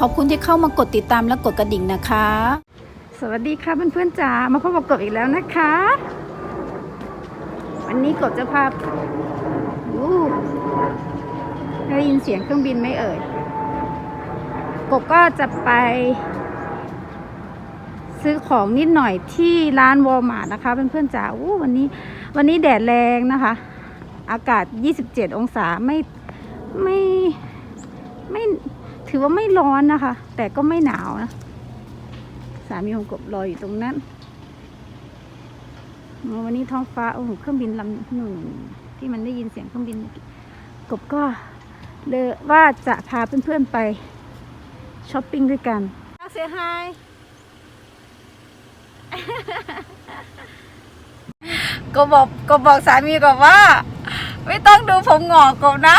ขอบคุณที่เข้ามากดติดตามและกดกระดิ่งนะคะ สวัสดีค่ะเพื่อนๆจ๋ามาพบกับกบอีกแล้วนะคะ วันนี้กบจะพาอู้ได้ยินเสียงเครื่องบินไหมเอ่ยกบก็จะไป ซื้อของนิดหน่อยที่ร้านวอลมาร์ทนะคะเพื่อนๆจ๋าอู้วันนี้ วันนี้แดดแรงนะคะ อากาศ 27 องศาไม่ไม่ไม่ ถือว่าไม่ร้อนนะคะ แต่ก็ไม่หนาวนะ สามีของกบรออยู่ตรงนั้น วันนี้ท้องฟ้าโอ้โหเครื่องบินลำหนึ่งที่มันได้ยินเสียงเครื่องบิน กบก็เลยว่าจะพาเพื่อนๆไปช้อปปิ้งด้วยกันเสียหายก็บอกก็บอกสามีกบว่า ไม่ต้องดูผมหงอกกบนะ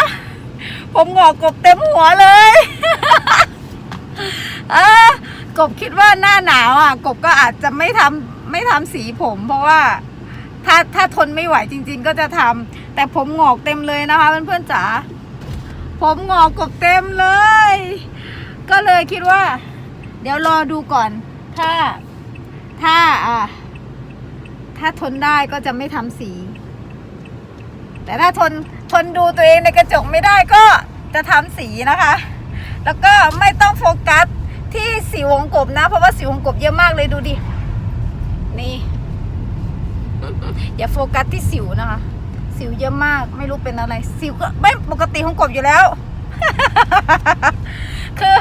ผมหงอกกบเต็มหัวเลย เออกบคิดว่าหน้าหนาวอะ กบก็อาจจะไม่ทำไม่ทำสีผม เพราะว่าถ้าถ้าทนไม่ไหวจริง ๆ ก็จะทำแต่ผมหงอกเต็มเลยนะคะเพื่อนๆจ๋าผมหงอกกบเต็มเลย ก็เลยคิดว่า เดี๋ยวรอดูก่อน ถ้าถ้าอ่าถ้าทนได้ก็จะไม่ทำสี แต่ถ้าทนทนดูตัวเองในกระจกไม่ได้ก็จะทำสีนะคะ แล้วก็ไม่ต้องโฟกัสที่สิวงกบนะ เพราะว่าสิวงกบเยอะมากเลยดูดิ นี่ อย่าโฟกัสที่สิวนะคะ สิวเยอะมาก ไม่รู้เป็นอะไร สิวก็ไม่ปกติของกบอยู่แล้ว คือ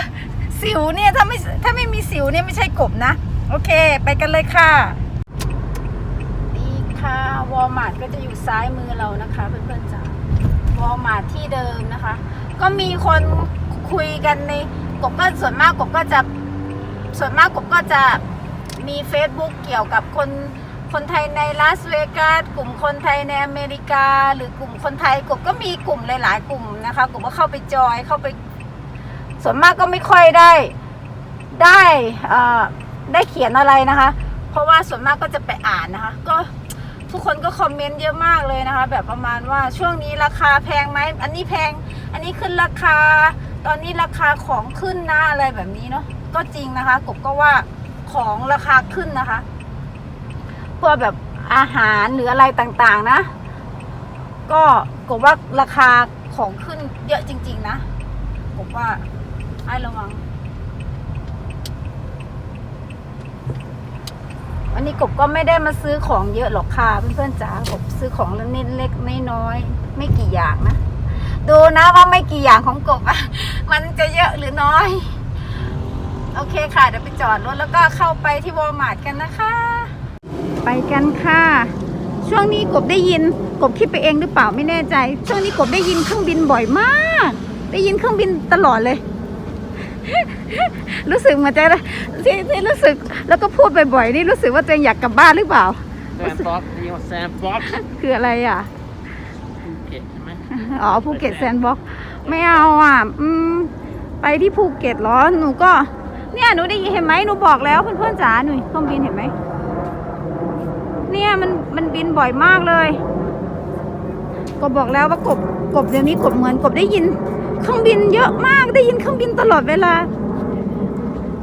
สิวเนี่ยถ้าไม่ถ้าไม่มีสิวเนี่ยไม่ใช่กบนะ โอเค ไปกันเลยค่ะนี่ค่ะวอลมาร์ทก็จะอยู่ซ้ายมือเรานะคะเพื่อนๆจ๋าวอลมาร์ทที่เดิมนะคะ ก็มีคน คุยกันในกบก็ส่วนมากกบก็จะส่วนมากกบก็จะมี Facebook เกี่ยวกับคนคนไทยในลาสเวกัสกลุ่มคนไทยในอเมริกา หรือกลุ่มคนไทยกบก็มีกลุ่มหลาย ๆ กลุ่มนะคะกบก็เข้าไปจอยเข้าไป ส่วนมากก็ไม่ค่อยได้ได้อ่อได้เขียนอะไรนะคะ เพราะว่าส่วนมากก็จะไปอ่านนะคะ ก็ทุกคนก็คอมเมนต์เยอะมากเลยนะคะ แบบประมาณว่าช่วงนี้ราคาแพงไหมอันนี้แพง อันนี้ขึ้นราคา ตอนนี้ราคาของขึ้นนะอะไรแบบนี้เนาะก็จริงนะคะ กบก็ว่าของราคาขึ้นนะคะพวกแบบอาหารหรืออะไรต่างๆนะ ก็กบว่าราคาของขึ้นเยอะจริง ๆ นะกบว่าให้ระวังวันนี้กบก็ไม่ได้มาซื้อของเยอะหรอกค่ะเพื่อนๆจ๋ากบซื้อของเล็กเล็กๆน้อยๆไม่กี่อย่างนะ ดูนะว่าไม่กี่อย่างของกบอะมันจะเยอะหรือน้อย โอเคค่ะ เดี๋ยวไปจอดรถแล้วก็เข้าไปที่วอลมาร์ทกันนะคะ ไปกันค่ะ ช่วงนี้กบได้ยินกบคิดไปเองหรือเปล่าไม่แน่ใจ ช่วงนี้กบได้ยินเครื่องบินบ่อยมาก ได้ยินเครื่องบินตลอดเลย รู้สึกเหมือนจะที่ที่รู้สึกแล้วก็พูดบ่อยๆนี่รู้สึกว่าตัวเองอยากกลับบ้านหรือเปล่า แซมบ็อกซ์นี่ว่าแซมบ็อกซ์คืออะไรอะ ภูเก็ตใช่ไหม อ๋อภูเก็ตแซนด์บ็อกไม่เอาอะ อืม ไปที่ภูเก็ตเหรอ หนูก็ เนี่ยหนูได้ยินเห็นไหมหนูบอกแล้วเพื่อนๆจ๋าหนูเครื่องบินเห็นไหม เนี่ยมันมันบินบ่อยมากเลย ก็บอกแล้วว่ากบกบเดี๋ยวนี้กบเหมือนกบได้ยิน เครื่องบินเยอะมากได้ยินเครื่องบินตลอดเวลา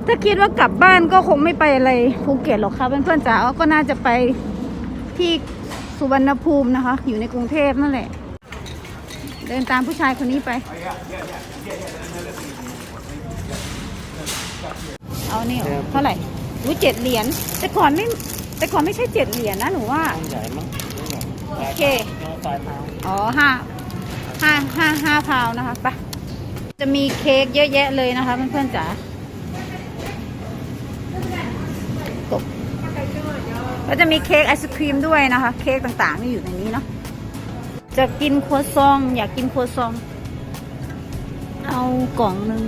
ถ้าคิดว่ากลับบ้านก็คงไม่ไปอะไรภูเก็ตหรอกค่ะเพื่อนๆจ๋าก็น่าจะไปที่สุวรรณภูมินะคะ อยู่ในกรุงเทพนั่นแหละ เดินตามผู้ชายคนนี้ไป เอาเนี่ยเท่าไหร่รู้เจ็ดเหรียญแต่ก่อนไม่แต่ก่อนไม่ใช่เจ็ดเหรียญนะหนูว่าต้องใหญ่มั้งโอเคน้องปลายเท้าอ๋อห้าห้าห้าห้าพาวนะคะไปะจะมีเค้กเยอะแยะเลยนะคะเพื่อนๆจ๋ากบก็จะมีเค้กไอศครีมด้วยนะคะ เค้กต่างๆนี่อยู่ในนี้เนาะ จะกินครัวซอง อยากกินครัวซอง เอากล่องหนึ่ง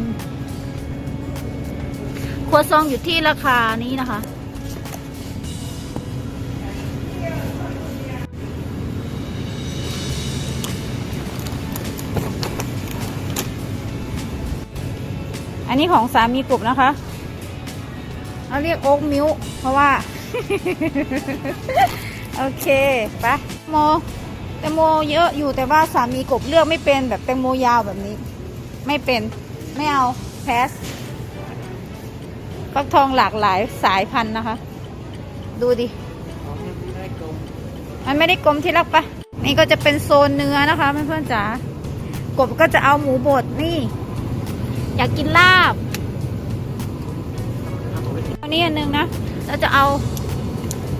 ครัวซองอยู่ที่ราคานี้นะคะ อันนี้ของสามีกบนะคะเราเรียกโอ๊กมิวเพราะว่า โอเค ไป โม แตงโมเยอะอยู่แต่ว่าสามีกบเลือกไม่เป็นแบบแตงโมยาวแบบนี้ ไม่เป็นไม่เอาแพสฟักทองหลากหลายสายพันธุ์นะคะ ดูดิอ๋อไม่ได้กลมมันไม่ได้กลมที่รักปะนี่ก็จะเป็นโซนเนื้อนะคะเพื่อนๆจ๋ากบก็จะเอาหมูบดนี่ อยากกินลาบอันนี้อันหนึงนะแล้วจะเอา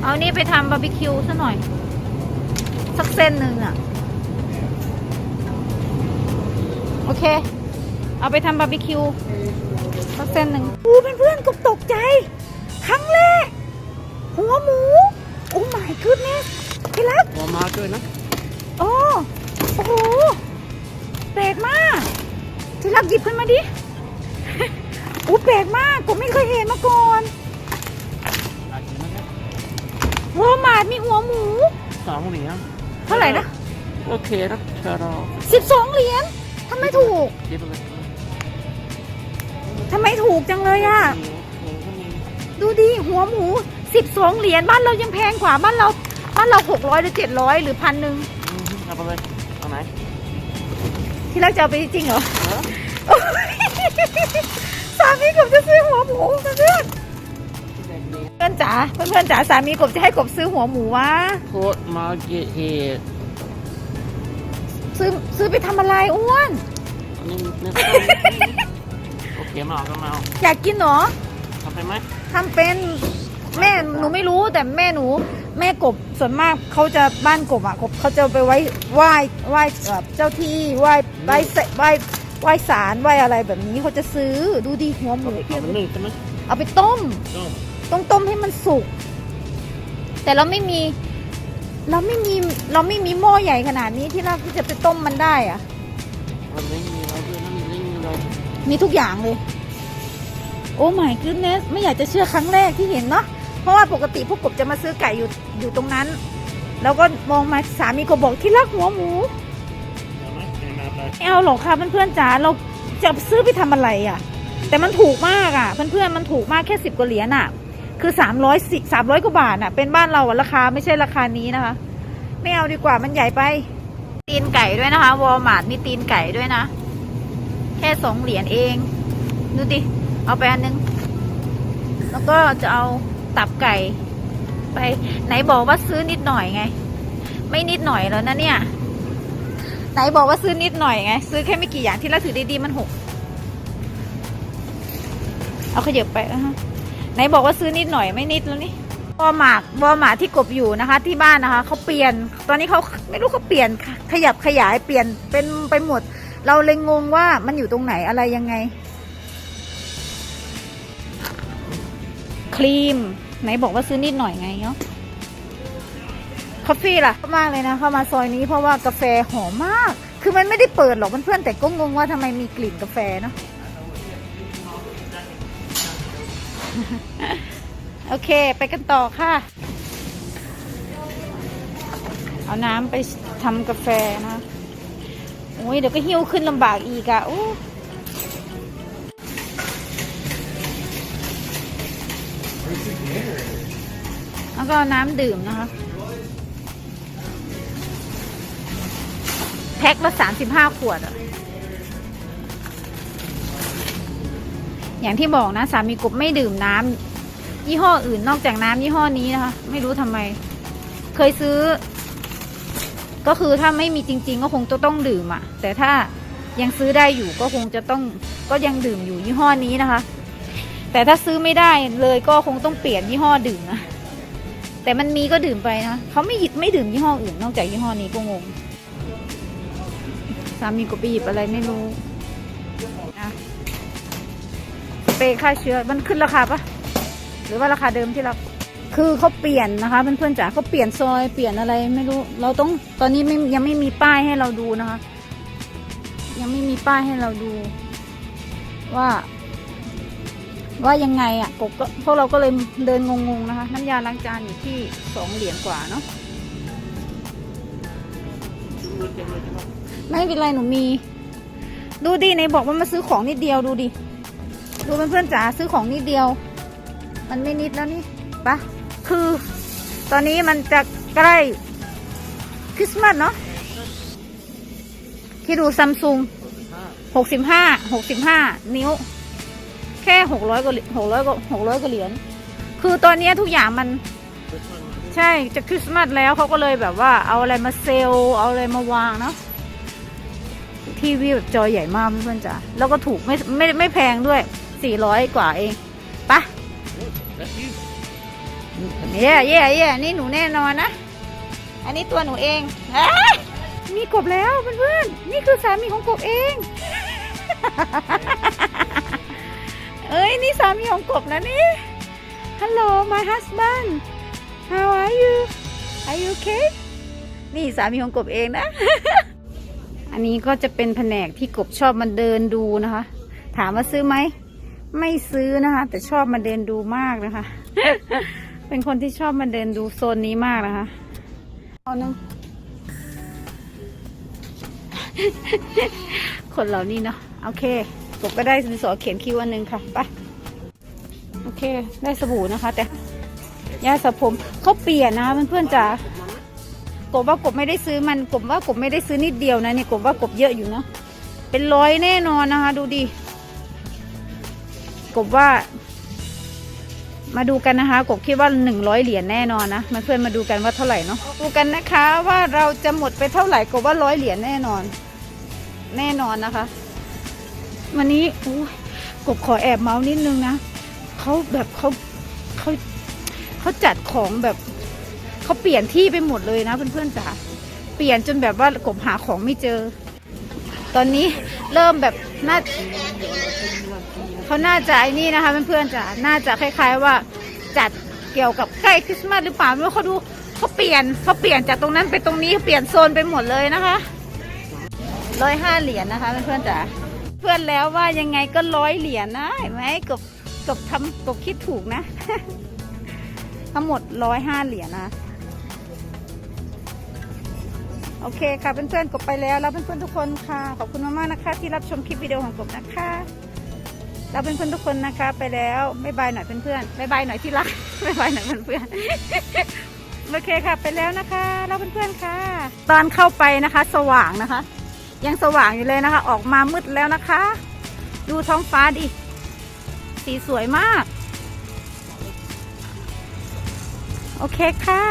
เอานี่ไปทำบาร์บีคิวซะหน่อย สักเส้นหนึ่งอะโอเค เอาไปทำบาร์บีคิวสักเส้นหนึ่งอู้เพื่อนๆกบตกใจ ครั้งแรก หัวหมู โอ้ my goodness พี่รักหัวมาเกินนะโอ้โอ้โหแปลกมากที่รักหยิบขึ้นมาดิอู้แปลกมากผมไม่เคยเห็นมาก่อนอยากกินไหมครับวอลมาร์ทมีหัวหมูสองเหรียญ เท่าไหร่นะ โอเคนะเชอร์รอสิบสองเหรียญทำไมถูกหยิบไปเลยทำไมถูกจังเลยอะหมูหมูก็มีดูดิหัวหมูสิบสองเหรียญบ้านเรายังแพงกว่าบ้านเราบ้านเราหกร้อยหรือเจ็ดร้อยหรือพันหนึ่งอืมเอาไปเลยเอาไหนที่รักจะเอาไปจริงเหรอเออสามีกบจะซื้อหัวหมูเพื่อน เพื่อนจ๋าเพื่อนเพื่อนจ๋าสามีกบจะให้กบซื้อหัวหมูวะโคตรมาเกตเฮดซื้อซื้อไปทำอะไรอ้วนอันนี้เนี่ยโอเคมาเอาก็มาเอาอยากกินเหรอทำไปไหมทำเป็นแม่หนูไม่รู้แต่แม่หนู แม่กบส่วนมากเขาจะบ้านกบอะกบเขาจะไปไว้ไหว้ไหว้เอ่อเจ้าที่ไหว้ไหว้เสไหว้ไหว้ศาลไหว้อะไรแบบนี้เขาจะซื้อดูดิหัวหมูเอาไปหนึ่งใช่ไหมเอาไปต้มต้ม ต้องต้มให้มันสุก แต่เราไม่มี เราไม่มีเราไม่มีหม้อใหญ่ขนาดนี้ที่เราที่จะไปต้มมันได้อะวันนี้มีเราด้วยนะมีลิงก์เรามีทุกอย่างเลย โอ้ my goodness ไม่อยากจะเชื่อครั้งแรกที่เห็นเนาะเพราะว่าปกติพวกกบจะมาซื้อไก่อยู่อยู่ตรงนั้น แล้วก็มองมาสามีก็บอกที่รักหัวหมูเอาไหมไม่มาไปไม่เอาหรอกค่ะเพื่อนๆจ๋าเราจะซื้อไปทำอะไรอะ่ะ แต่มันถูกมากอะ่ะ เพื่อนๆมันถูกมากแค่สิบกว่าเหรียญอะ คือสามร้อยสิสามร้อยกว่าบาทอะเป็นบ้านเราอะราคาไม่ใช่ราคานี้นะคะไม่เอาดีกว่ามันใหญ่ไป ตีนไก่ด้วยนะคะ วอลมาร์ทมีตีนไก่ด้วยนะ แค่สองเหรียญเอง ดูดิ เอาไปอันนึง แล้วก็จะเอาตับไก่ ไป ไหนบอกว่าซื้อนิดหน่อยไง ไม่นิดหน่อยแล้วนะเนี่ย ไหนบอกว่าซื้อนิดหน่อยไง ซื้อแค่ไม่กี่อย่างที่เราถือดีๆมันหก เอาขยับไปนะฮะ ไหนบอกว่าซื้อนิดหน่อยไม่นิดแล้วนี่วอลมาร์ทวอลมาที่กบอยู่นะคะ ที่บ้านนะคะเขาเปลี่ยน ตอนนี้เขาไม่รู้เขาเปลี่ยนขยับขยายเปลี่ยนเป็นไปหมด เราเลยงงว่ามันอยู่ตรงไหนอะไรยังไง ครีม ไหนบอกว่าซื้อนิดหน่อยไงเนาะคอฟฟี่ล่ะมากเลยนะเข้ามาซอยนี้เพราะว่ากาแฟหอมมาก คือมันไม่ได้เปิดหรอกเพื่อนๆแต่ก็งงว่าทำไมมีกลิ่นกาแฟเนาะ โอเค ไปกันต่อค่ะ เอาน้ำไปทำกาแฟนะโอ้ยเดี๋ยวก็หิ้วขึ้นลำบากอีกอะโอ้แล้วก็เอาน้ำดื่มนะคะ แพ็คละสามสิบห้าขวดอะ อย่างที่บอกนะสามีกบไม่ดื่มน้ำยี่ห้ออื่นนอกจากน้ำยี่ห้อนี้นะคะ ไม่รู้ทำไม เคยซื้อ ก็คือถ้าไม่มีจริง ๆ ก็คงจะต้องดื่มอะ แต่ถ้ายังซื้อได้อยู่ก็คงจะต้องก็ยังดื่มอยู่ยี่ห้อนี้นะคะ แต่ถ้าซื้อไม่ได้เลยก็คงต้องเปลี่ยนยี่ห้อดื่มนะแต่มันมีก็ดื่มไปนะเขาไม่หยิบไม่ดื่มยี่ห้ออื่น นอกจากยี่ห้อนี้ก็งงสามีก็ไปหยิบอะไรไม่รู้ เปรย์ฆ่าเชื้อมันขึ้นราคาปะหรือว่าราคาเดิมที่เราคือเขาเปลี่ยนนะคะเพื่อนๆจ๋าเขาเปลี่ยนซอยเปลี่ยนอะไรไม่รู้ เราต้องตอนนี้ไม่ยังไม่มีป้ายให้เราดูนะคะ ยังไม่มีป้ายให้เราดู ว่า ว่ายังไงอะกบก็พวกเราก็เลยเดินงงๆนะคะ น้ำยาล้างจานอยู่ที่สองเหรียญกว่าเนาะไม่เป็นไรหนูมี ดูดิในบอกว่ามาซื้อของนิดเดียวดูดิ ดูเพื่อนๆจ๋าซื้อของนิดเดียว มันไม่นิดแล้วนี่ปะคือ ตอนนี้มันจะใกล้คริสต์มาสเนาะที่ดูซัมซุงหกสิบห้าหกสิบห้านิ้ว แค่หกร้อยกว่าหกร้อยกว่าหกร้อยกว่าเหรียญคือตอนนี้ทุกอย่างมัน ใช่จะคริสต์มาสแล้วเขาก็เลยแบบว่าเอาอะไรมาเซลเอาอะไรมาวางเนาะทีวีแบบจอใหญ่มากเพื่อนๆจ๋าแล้วก็ถูกไม่ไม่ไม่แพงด้วย สี่ร้อยกว่าเองไปะเย่เย่เย่นี่หนูแน่นอนนะ อันนี้ตัวหนูเองมีกบแล้วเพื่อนๆ นี่คือสามีของกบเอง เอ้ย นี่สามีของกบนะนี่ Hello my husband How are you Are you okay นี่สามีของกบเองนะ อันนี้ก็จะเป็นแผนกที่กบชอบมาเดินดูนะคะ ถามว่าซื้อไหม ไม่ซื้อนะคะ แต่ชอบมาเดินดูมากนะคะ เป็นคนที่ชอบมาเดินดูโซนนี้มากนะคะเอาหนึงคนเหล่านี้เนาะโอเคกบก็ได้ดินสอเขียนคิวอันหนึ่งค่ะไปโอเค ได้สบู่นะคะ แต่ยาสระผมเขาเปลี่ยนนะคะเพื่อนๆจ๋ากบว่ากบไม่ได้ซื้อมันกบว่ากบไม่ได้ซื้อนิดเดียวนะเนี่ยกบว่ากบเยอะอยู่เนาะเป็นร้อยแน่นอนนะคะ ดูดิ บว่า มาดูกันนะคะ กบคิดว่าหนึ่งร้อยเหรียญแน่นอนนะมาเพื่อนมาดูกันว่าเท่าไหร่เนาะดูกันนะคะว่าเราจะหมดไปเท่าไหร่กบว่าร้อยเหรียญแน่นอน แน่นอนนะคะ วันนี้กบขอแอบเมาส์นิดนึงนะเขาแบบเขาเขาเขาจัดของแบบเขาเปลี่ยนที่ไปหมดเลยนะเพื่อนๆจ๋าเปลี่ยนจนแบบว่ากบหาของไม่เจอ ตอนนี้เริ่มแบบน่า เขาน่าจะไอ้นี่นะคะเพื่อนๆจ๋าน่าจะคล้าย ๆว่าจัดเกี่ยวกับใกล้คริสต์มาสหรือเปล่าไม่รู้เขาดูเขาเปลี่ยนเขาเปลี่ยนจากตรงนั้นไปตรงนี้เปลี่ยนโซนไปหมดเลยนะคะร้อยห้าเหรียญนะคะเพื่อนๆจ๋าเพื่อนแล้วว่ายังไงก็ร้อยเหรียญนะเห็นไหมกบกบทำกบคิดถูกนะ ทั้งหมดร้อยห้าเหรียญนะโอเคค่ะเพื่อนๆกบไปแล้วแล้วเพื่อนๆทุกคนค่ะ ขอบคุณมากๆนะคะ ที่รับชมคลิปวิดีโอของกบนะคะ แล้วเพื่อนทุกคนนะคะ ไปแล้วบ๊ายบายหน่อยเพื่อนๆบ๊ายบายหน่อยที่รักบ๊ายบายหน่อยเพื่อนๆโอเคค่ะ ไปแล้วนะคะแล้วเพื่อนๆค่ะ ตอนเข้าไปนะคะ สว่างนะคะ ยังสว่างอยู่เลยนะคะ ออกมามืดแล้วนะคะ ดูท้องฟ้าดิ สีสวยมาก โอเคค่ะ